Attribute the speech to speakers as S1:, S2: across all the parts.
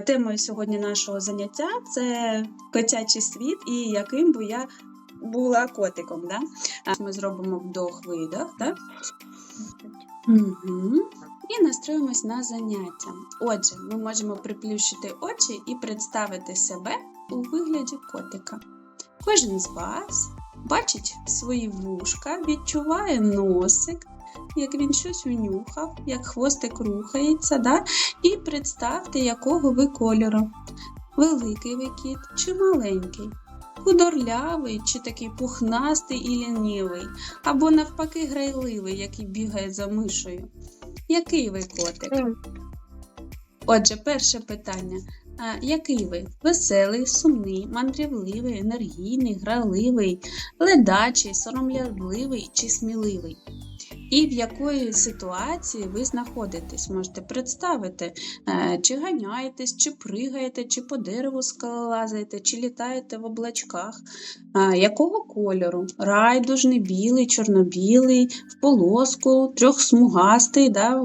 S1: Темою сьогодні нашого заняття це котячий світ і яким би я була котиком. Да? Ми зробимо вдох-видох, так? Угу. І настроїмось на заняття. Отже, ми можемо приплющити очі і представити себе у вигляді котика. Кожен з вас бачить свої вушка, відчуває носик, як він щось унюхав, як хвостик рухається, да? і представте, якого ви кольору. Великий ви кіт чи маленький, худорлявий чи такий пухнастий і лінивий, або навпаки грайливий, який бігає за мишою. Який ви котик? Отже, перше питання. А, який ви? Веселий, сумний, мандрівливий, енергійний, граливий, ледачий, сором'язливий чи сміливий? І в якої ситуації ви знаходитесь? Можете представити, е, чи ганяєтесь, чи пригаєте, чи по дереву скалолазаєте, чи літаєте в облачках. Якого кольору? Райдужний, білий, чорнобілий, в полоску, трьохсмугастий, да,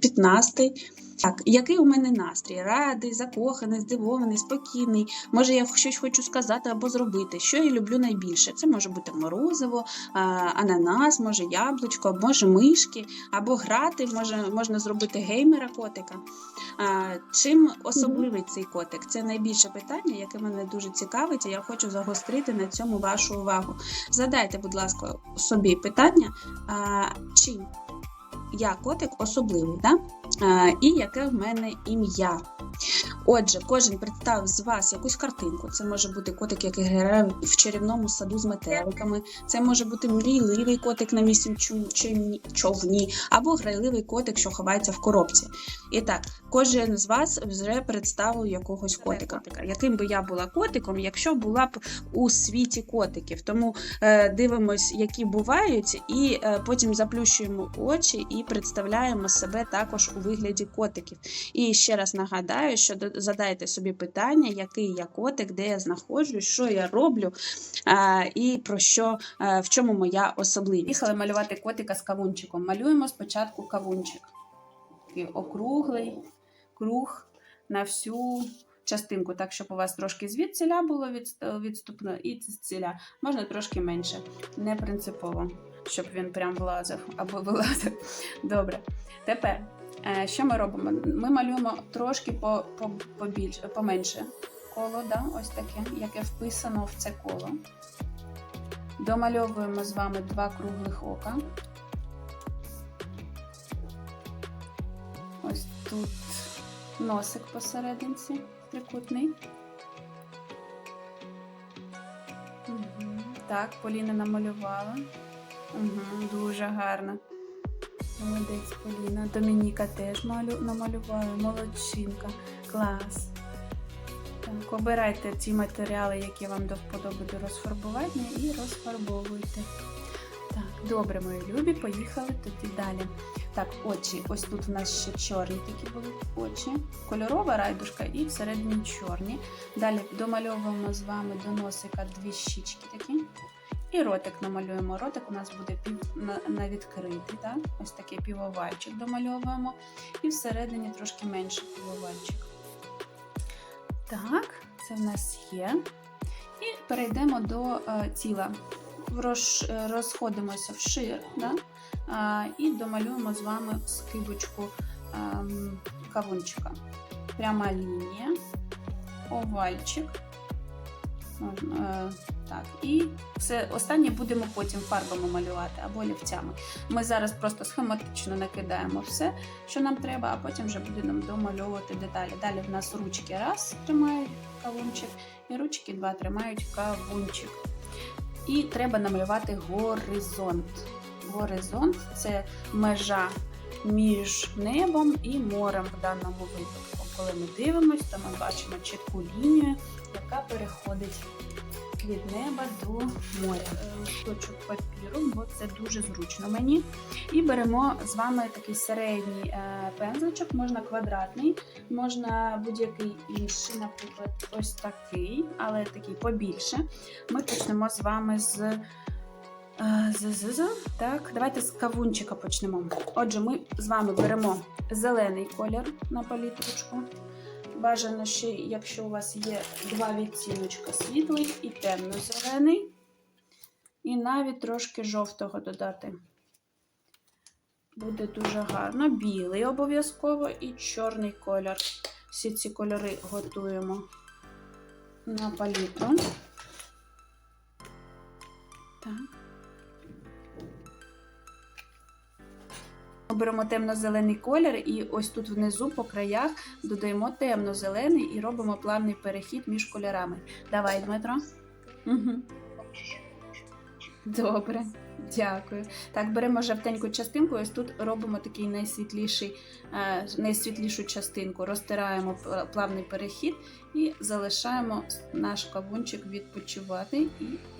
S1: пітнастий. Так, який у мене настрій? Радий, закоханий, здивований, спокійний. Може, я щось хочу сказати або зробити. Що я люблю найбільше? Це може бути морозиво, ананас, може яблучко, може мишки, або грати, може, можна зробити геймера котика. Чим особливий цей котик? Це найбільше питання, яке мене дуже цікавить, і я хочу загострити на цьому вашу увагу. Задайте, будь ласка, собі питання, чим я котик особливий, да? а, і яке в мене ім'я. Отже, кожен представив з вас якусь картинку. Це може бути котик, який грає в чарівному саду з метеликами. Це може бути мрійливий котик на місім човні, або грайливий котик, що ховається в коробці. І так, кожен з вас вже представив якогось котика. Яким би я була котиком, якщо була б у світі котиків. Тому е, дивимось, які бувають, і е, потім заплющуємо очі і представляємо себе також у вигляді котиків. І ще раз нагадаю, що задайте собі питання, який я котик, де я знаходжусь, що я роблю і про що, в чому моя особливість. Їхали малювати котика з кавунчиком. Малюємо спочатку кавунчик. Такий округлий круг на всю частинку, так, щоб у вас трошки звідсіля було відст- відступно, і звідсіля. Можна трошки менше, не принципово, щоб він прям влазив або вилазив. Добре. Тепер, що ми робимо? Ми малюємо трошки по, по, побільше, поменше коло, да? ось таке, яке вписано в це коло. Домальовуємо з вами два круглих ока. Ось тут носик посерединці трикутний. Мгм. Так, Поліна намалювала. Угу, дуже гарно. Молодець Поліна. Домініка теж малю... намалювала. Молодчинка. Клас. Так, обирайте ті матеріали, які вам до вподоби до розфарбування, і розфарбовуйте. Так, добре, мої любі, поїхали тоді далі. Так, очі. Ось тут у нас ще чорні такі були очі. Кольорова райдушка і всередині чорні. Далі домальовуємо з вами до носика дві щічки такі. І ротик намалюємо. Ротик у нас буде пів на, на відкритий, так? ось такий півовальчик домальовуємо. І всередині трошки менше півовальчик. Так, це в нас є. І перейдемо до е, тіла. Роз, розходимося вшир, да? а, і домалюємо з вами скибочку ем, кавунчика. Пряма лінія, овальчик. Можна, е, так, і все останнє будемо потім фарбами малювати або олівцями. Ми зараз просто схематично накидаємо все, що нам треба, а потім вже будемо домальовувати деталі. Далі в нас ручки раз тримають кавунчик, і ручки два тримають кавунчик. І треба намалювати горизонт. Горизонт це межа між небом і морем в даному випадку. Коли ми дивимося, то ми бачимо чітку лінію, яка переходить від неба до моря. Е, Листочок папіру, бо це дуже зручно мені. І беремо з вами такий середній е, пензличок, можна квадратний, можна будь-який інший, наприклад, ось такий, але такий побільше. Ми почнемо з вами з. е, з, з, з. Так, давайте з кавунчика почнемо. Отже, ми з вами беремо зелений колір на палітрочку. Бажано ще, якщо у вас є два відтіночка світлий і темно-зелений, і навіть трошки жовтого додати. Буде дуже гарно. Білий обов'язково і чорний колір. Всі ці кольори готуємо на палітру. Так. Беремо темно-зелений колір і ось тут внизу по краях додаємо темно-зелений і робимо плавний перехід між кольорами. Давай, Дмитро. Угу. Добре, дякую. Так, беремо жовтеньку частинку, ось тут робимо такий найсвітліший, е, найсвітлішу частинку, розтираємо плавний перехід і залишаємо наш кавунчик відпочивати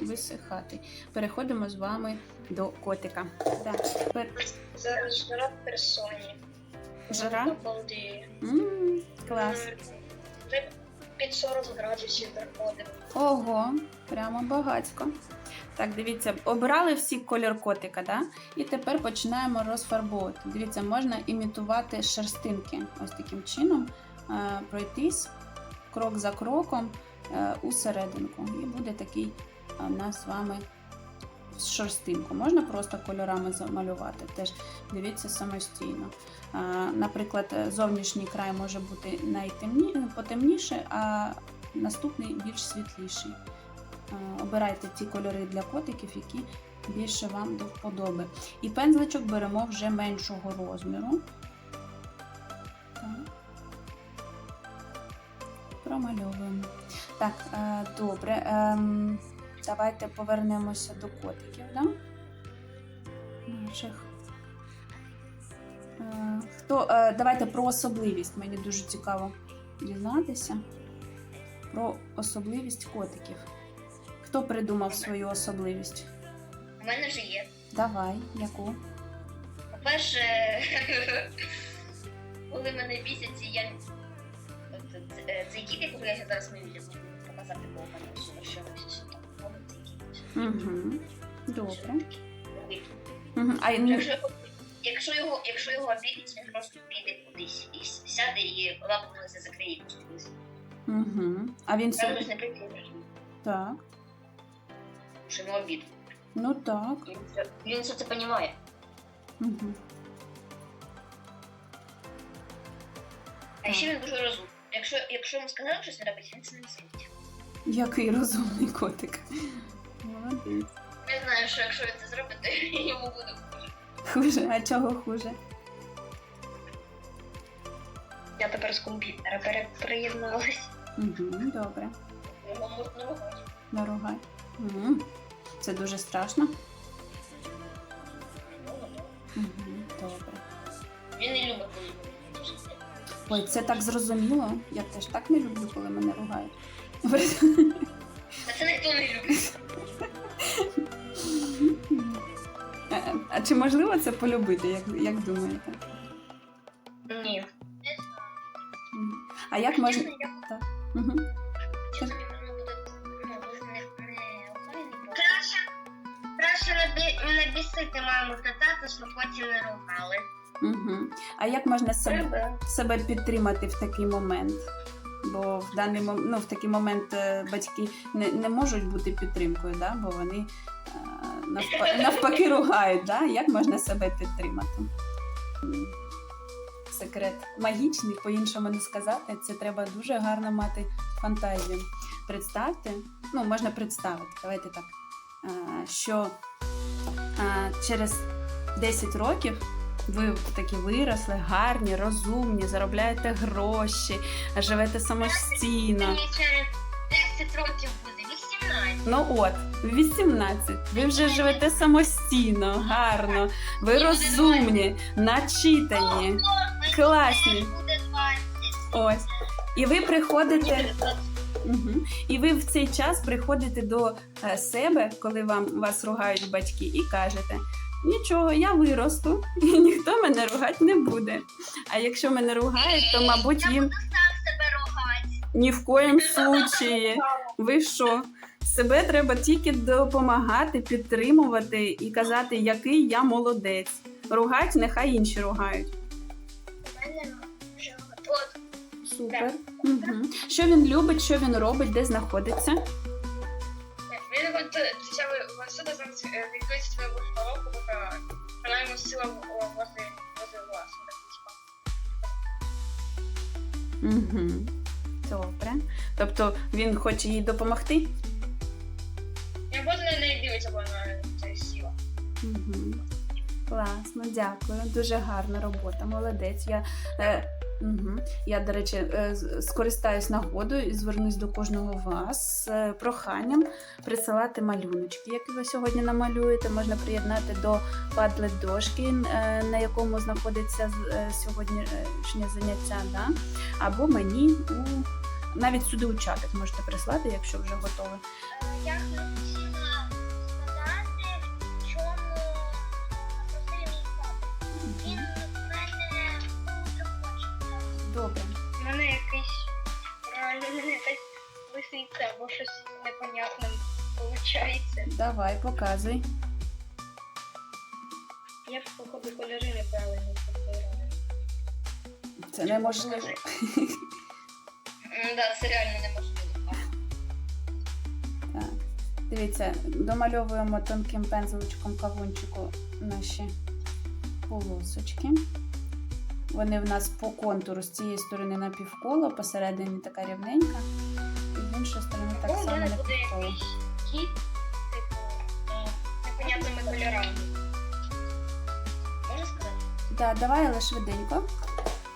S1: і висихати. Переходимо з вами до котика. Так, пер...
S2: Зараз жара в персоні.
S1: Жара? Клас.
S2: М, Вже під 40 градусів приходимо.
S1: Ого, прямо багатько. Так, дивіться, обрали всі колір котика, да? і тепер починаємо розфарбовувати. Дивіться, можна імітувати шерстинки. Ось таким чином е, пройтись крок за кроком е, у серединку. І буде такий е, у нас з вами шерстинку. Можна просто кольорами замалювати. Теж дивіться самостійно. Е, Наприклад, е, зовнішній край може бути найтемні... потемніше, а наступний більш світліший. Е, Обирайте ті кольори для котиків, які більше вам до вподоби. І пензличок беремо вже меншого розміру. Промальовуємо. Так, е, добре. ем, Давайте повернемося до котиків. Да? Наших. Е, Хто, давайте про особливість. Мені дуже цікаво дізнатися про особливість котиків. Хто придумав свою особливість?
S2: У мене вже є.
S1: Давай, яку?
S2: По-перше, коли мене бісять, я. Цей кіт, якого я зараз не люблю, показати по мене, що ось там.
S1: Угу. Добре. Угу. А
S2: Якщо його- Якщо його, якщо його обідить, він просто піде кудись і сяде і лапами за закриє
S1: угу. а він все. Так.
S2: Що йому обід.
S1: Ну так.
S2: Він це- Він все це розуміє.
S1: Угу.
S2: А ще він дуже розумний. Якщо, якщо йому сказали щось не робити, він це не зробить.
S1: Який розумний котик.
S2: Я знаю, що якщо він це зробить, то йому буде хуже.
S1: Хуже, а чого хуже?
S2: Я тепер з комп'ютера пере- приєдналась.
S1: Угу. Добре.
S2: Його можна ругати.
S1: Наругай. Це дуже страшно. Добре.
S2: Він не любить, коли.
S1: Ой, це так зрозуміло. Я теж так не люблю, коли мене ругають.
S2: Це ніхто не любить.
S1: А, а чи можливо це полюбити, як, як думаєте?
S2: Ні.
S1: А як можна.
S2: Я
S1: Угу.
S3: Бісити маму та тата, щоб потім не ругали.
S1: Угу. А як можна себе, себе підтримати в такий момент? Бо в даний ну, в такий момент е, батьки не, не можуть бути підтримкою, да? бо вони е, навпа... навпаки ругають. Да? Як можна себе підтримати? Секрет магічний, по-іншому не сказати. Це треба дуже гарно мати фантазію. Представте, ну можна представити, давайте так, е, що через 10 років ви такі виросли, гарні, розумні, заробляєте гроші, живете самостійно.
S3: Мені через 10 років буде 18.
S1: Ну от, 18. Ви вже живете самостійно, гарно, ви розумні, начитані, класні. Ось. І ви приходите. Угу. І ви в цей час приходите до е, себе, коли вам вас ругають батьки, і кажете: нічого, я виросту, і ніхто мене ругати не буде. А якщо мене ругають, то мабуть
S3: Я
S1: їм
S3: буду сам себе ругати.
S1: ні в коєм случаї. Ви що? Себе треба тільки допомагати, підтримувати і казати, який я молодець. Ругать, нехай інші ругають. Супер. Угу. Що він любить, що він робить, де знаходиться?
S4: Він вот сначала отсюда двигает свою головку, пока она ему села возле.
S1: Угу. Добре. Тобто він хоче їй допомогти?
S4: Я буду на неї дивитися, бо вона це сила.
S1: Угу. Класно, дякую. Дуже гарна робота, молодець. Я, е, угу. Я до речі, е, скористаюсь нагодою і звернусь до кожного вас з е, проханням присилати малюночки, які ви сьогодні намалюєте. Можна приєднати до падлет дошки, е, на якому знаходиться сьогоднішнє заняття, да? або мені у навіть сюди у чатик можете прислати, якщо вже готові.
S4: Лисиця або щось непонятне виходить.
S1: Давай, показуй.
S4: Я походу кольори неправильно підбираю.
S1: Це неможливо.
S2: Да, це реально неможливо.
S1: Так. Дивіться, домальовуємо тонким пензличком кавунчику наші полосочки. Вони в нас по контуру з цієї сторони на півколо, посередині така рівненька, з іншої сторони так
S4: Або у мене буде якийсь кіт, типу, е, непонятними кольорами.
S2: Можна сказати?
S1: Да, давай, але швиденько.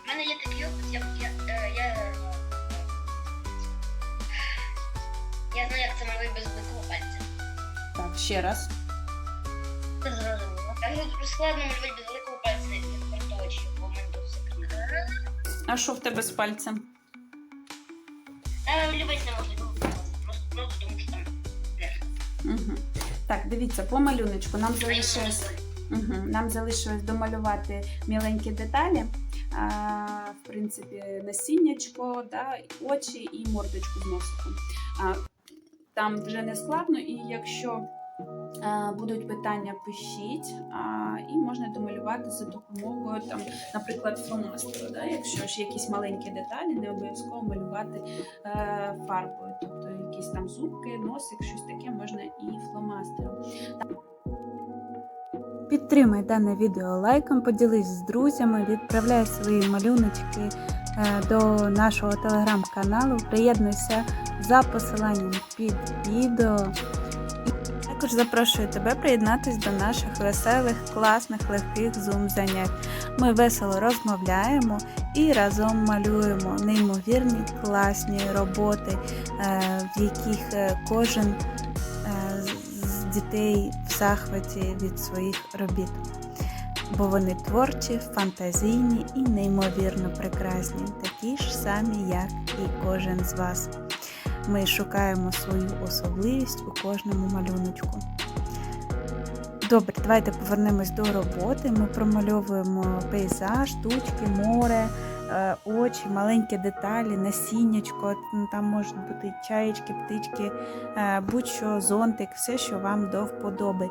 S2: У мене є такий опит, я, я, е, я, я знаю, як це малює без великого пальця.
S1: Так, ще раз.
S2: Це зрозуміло. Можу складно малювати без великого пальця, не не бо в мене тут секрет.
S1: А що в тебе з пальцем?
S2: Просто, тому що там.
S1: Угу. Так, дивіться, по малюночку нам залишилось. Угу. Нам залишилось домалювати міленькі деталі. А, в принципі, насіннячко, да, очі і мордочку з носиком. А, там вже не складно, і якщо будуть питання, пишіть, і можна домалювати за допомогою, там, наприклад, фломастеру. Да? Якщо ж якісь маленькі деталі, не обов'язково малювати е, фарбою. Тобто якісь там зубки, носик, щось таке можна і фломастером. Підтримай дане відео лайком, поділись з друзями, відправляй свої малюночки е, до нашого телеграм-каналу, приєднуйся за посиланням під відео. Також запрошую тебе приєднатись до наших веселих, класних, легких зум-занять. Ми весело розмовляємо і разом малюємо неймовірні класні роботи, е, в яких е, кожен е, з дітей в захваті від своїх робіт. Бо вони творчі, фантазійні і неймовірно прекрасні, такі ж самі, як і кожен з вас. Ми шукаємо свою особливість у кожному малюночку. Добре, давайте повернемось до роботи. Ми промальовуємо пейзаж, тучки, море, очі, маленькі деталі, насіннячко. Ну, Там можуть бути чаєчки, птички, е, будь-що, зонтик, все, що вам до вподоби.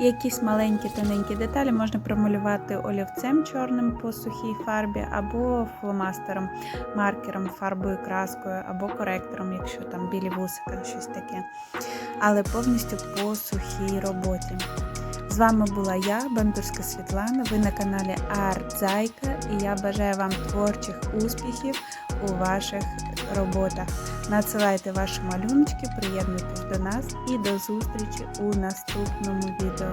S1: Якісь маленькі тоненькі деталі можна промалювати олівцем чорним по сухій фарбі, або фломастером, маркером, фарбою, краскою, або коректором, якщо там білі вусика, щось таке. Але повністю по сухій роботі. З вами була я, Бандурська Світлана. Ви на каналі Артзайка і я бажаю вам творчих успіхів у ваших роботах. Надсилайте ваші малюночки, приєднуйтесь до нас і до зустрічі у наступному відео.